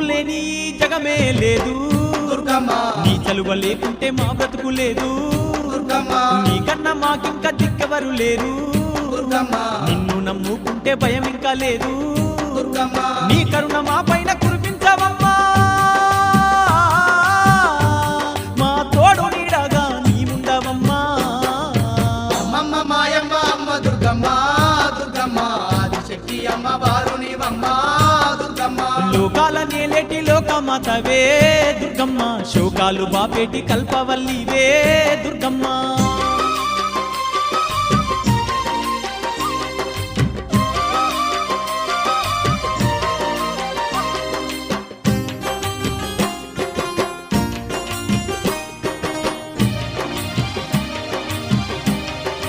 లేని ఈ జగమే లేదు. నీ చలువ లేకుంటే మా బ్రతుకు లేదు. నీ కన్నా మాకింకా దిక్కెవరు లేరు. దుర్గమ్మ. నిన్ను నమ్ముకుంటే భయం ఇంకా లేదు. దుర్గమ్మ. నీ కరుణ మా పైన కురిపించవమ్మా. మా తోడు నీడగా నీవుండవమ్మా అమ్మమ్మ మాయమ్మ అమ్మ దుర్గమ్మ దుర్గమ్మ. ఆదిశక్తి అమ్మ వారు నీవమ్మ. మాతవే దుర్గమ్మ శోకాలు బాపేటి కల్పవల్లివే దుర్గమ్మ.